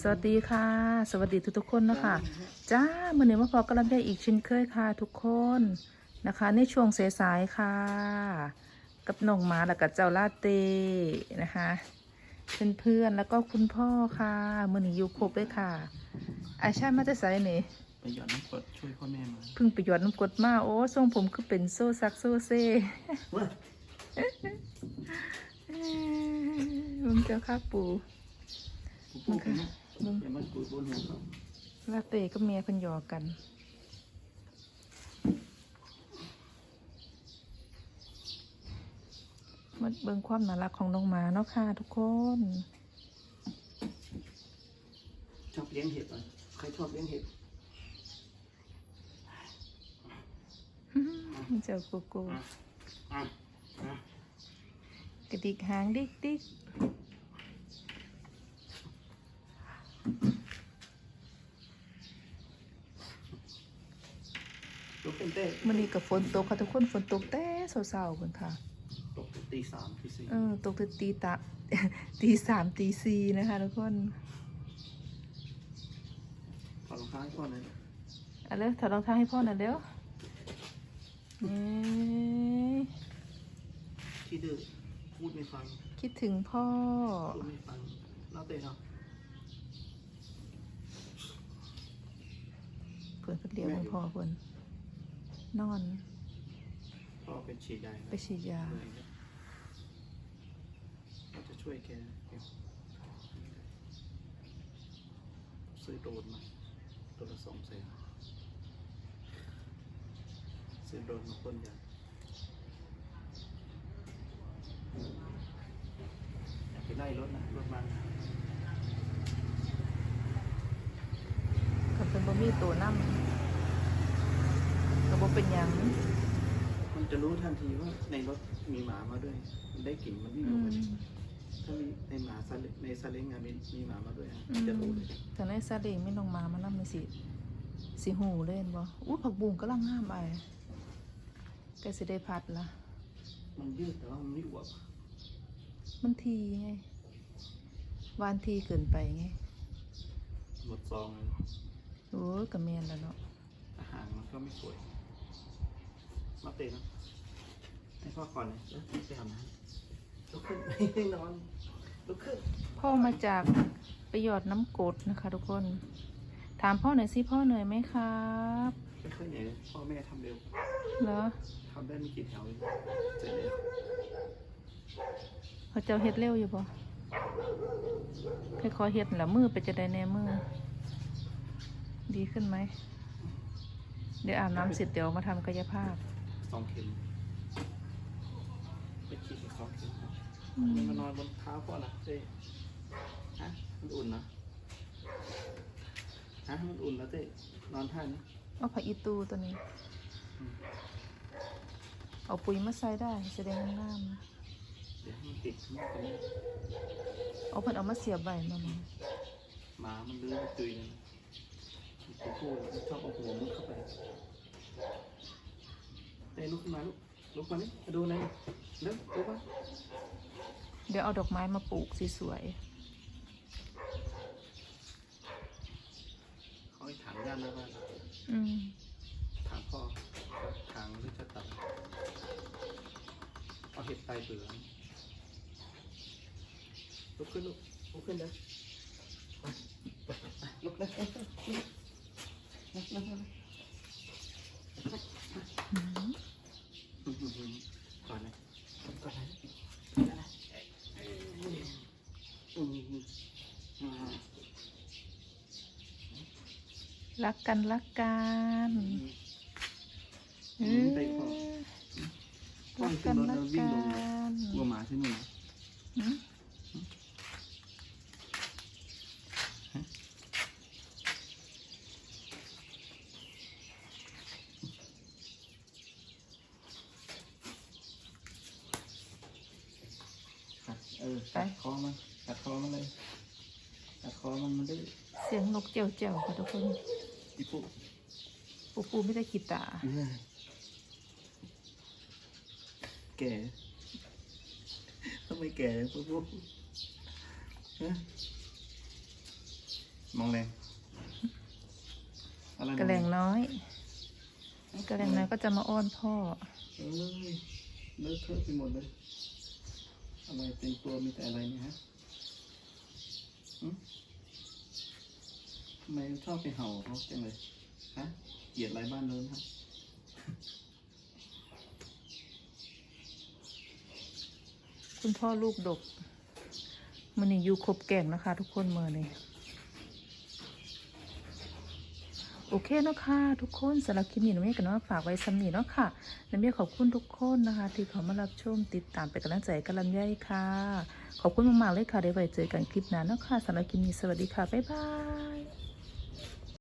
สวัสดีค่ะ สวัสดีทุกๆคนนะคะจ้ามื่อนี้มาพบกันแล้วได้อีกเช่นเคยค่ะ ทุกคนนะคะ ในช่วงสายๆค่ะ กับน้องหมาแล้วกับเจ้าลาเต้นะคะเพื่อนๆแล้วก็คุณพ่อค่ะมื่อนี้อยู่ครบเลยค่ะอาชามาจะใส่เนี่ยไปหยอดน้ำกรดช่วยพ่อแม่มาเพึ่งไปหยอดน้ำกรดมาโอ้ทรงผมคือเป็นโซ่ซักโซ่เซ่ว้ามึงเจ้าข้าปูปูปู กันนะอย่ามาปูบนหัวเขาลาเต้กับเมียเพิ่นหยอกกันมาเบิ่งความน่ารักของน้องหมาเนาะค่ะทุกคนชอบเลี้ยงเห็ดเหรอใครชอบเลี้ยงเห็ดเจ้าโกโก้อะอะอะกระดิกหางดิกดิก ลูกเป็นเต้มันนี้กับฝนตกค่ะทุกคนฝนตกแต่เศร้าๆเพิ่นค่ะ ตกตีสามตีสี่เออตกแต่ตีตะ ตีสามตีสี่นะคะทุกคนถอดรองเท้าให้พ่อหน่อยเอาเลยถอดรองเท้าให้พ่อหน่อยเร็วเอ้ยที่ดื้อพูดไม่ฟังคิดถึงพ่อ พูดไม่ฟังเล่าเต้เนาะเพื่อนก็เลี้ยงคุณพ่อเพื่อน นอน พ่อเป็นฉีดยาไปฉีดยา เหนื่อยนะเราจะช่วยแกเก็บซื้อโดรนมาตัวละสองแสนซื้อโดรนมาพ่นยาอยากไปไล่รถนะรถมันคันเป็นบ่มีตัวน้ำ ก็บ่เป็นหยังมันจะรู้ทันทีว่าในรถมีหมามาด้วย มันได้กลิ่นมันวิ่งอืออกมมาถ้ามีในหมาซาเล้งในซาเล้งอะมีมีหมามาด้วยอะอืมันมจะรู้เลยแต่ในซาเล้งมีน้องหมามานํเลยสิสิหูเล่นบ่อู้ผักบุ้งกำลังงามไปใกล้สิได้พัดละมันยืดแต่ว่ามันไม่อวบมันทีไงวานทีเกินไปไงหมดซองเลยโอ้ยก็แม่นแล้วเนาะอาหารมันก็ไม่สวย มาเตะนะให้พ่อก่อนเลยแล้วไปทำนะลุกขึ้นไม่ให้นอนลุกขึ้นพ่อมาจากไปหยอดน้ำกรดนะคะทุกคน ถามพ่อหน่อยสิพ่อเหนื่อยไหมครับไม่ค่อยเหนื่อยเลยพ่อแม่ทำเร็วเหรอทำได้ไม่กี่แถวเองเสร็จแล้วเขาเจ้าเฮ็ดเร็วอยู่บ่ให้ขอเฮ็ดแล้วมือไปจะได้แน่มือ ดีขึ้นไหม เดี๋ยวอาบน้ำเสร็จเดี๋ยวมาทำกายภาพ สองเข็มไปฉีดอีกสองเข็มครับอืมมานอนบนเท้าพ่อละเต้ฮะมันอุ่นนะฮะมันอุ่นแล้วเต้นอนท่านี้เอาผักอีตูตัวนี้ เอาปุ๋ยมาใส่ได้แสดงงามเดี๋ยวให้มันติดมันตรงนี้ๆเอาเพิ่นเอามาเสียบใบมาหมหมามันลื้อไปตุยเลยตัวผู้มันชอบเอาหัวมุดเข้าไป เต้ลุกขึ้นมาลูกลุกมานี่มาดูหน่อยเร็วลุกมาเดี๋ยวเอาดอกไม้มาปลูกสวยเขาให้ถางย่านหน้าบ้านๆอืมถางพ่อถางหรือจะตัดเอาเห็ดไตเบื่อลุกขึ้นลูกลุกขึ้นเลยไปไปไปลุกเลยลุกเลยลุกเลยลุกเลย อืม ก่อนเลยก่อนเลยอืมอืม รักกันรักกันอืเอมอไปพ่อรักกันรักกันกลัวหมาใช่ไหมหืมเออกัดคอมันกัดคอมันเลยกัดคอมันมันได้เสียงนกเจียวเจียวๆค่ะทุกคน อีปุ๊ปูปูไม่ได้กีตาร์แก่ทำไมแก่ปุ๊ปุ๊ฮะมองแรงอะไรมอกระแหลงน้อยกระแหลงน้อยก็จะมาอ้อนพ่อเอ้ยเลอะเทอะไปหมดเลย อะไรเต็มตัวมีแต่อะไรเนี่ยฮะหึ ทำไมชอบไปเห่าเขาจังเลยฮะเกลียดอะไรบ้านเนินครับคุณพ่อลูกดกมันนี่อยู่ครบแก่งนะคะ ทุกคนเมื่อนี่โอเคเนาะค่ะทุกคนสำหรับคลิปนี้น้องเมย์กับน้องฝากไว้สำนีเนาะค่ะน้องเมย์ขอบคุณทุกคนนะคะ ที่เขามารับชมติดตามเป็นกำลังใจกันลำไยค่ะ ขอบคุณมากๆเลยค่ะได้ไว้เจอกันคลิปหน้าเนาะค่ะสำหรับคลิปนี้สวัสดีค่ะ บ๊ายบาย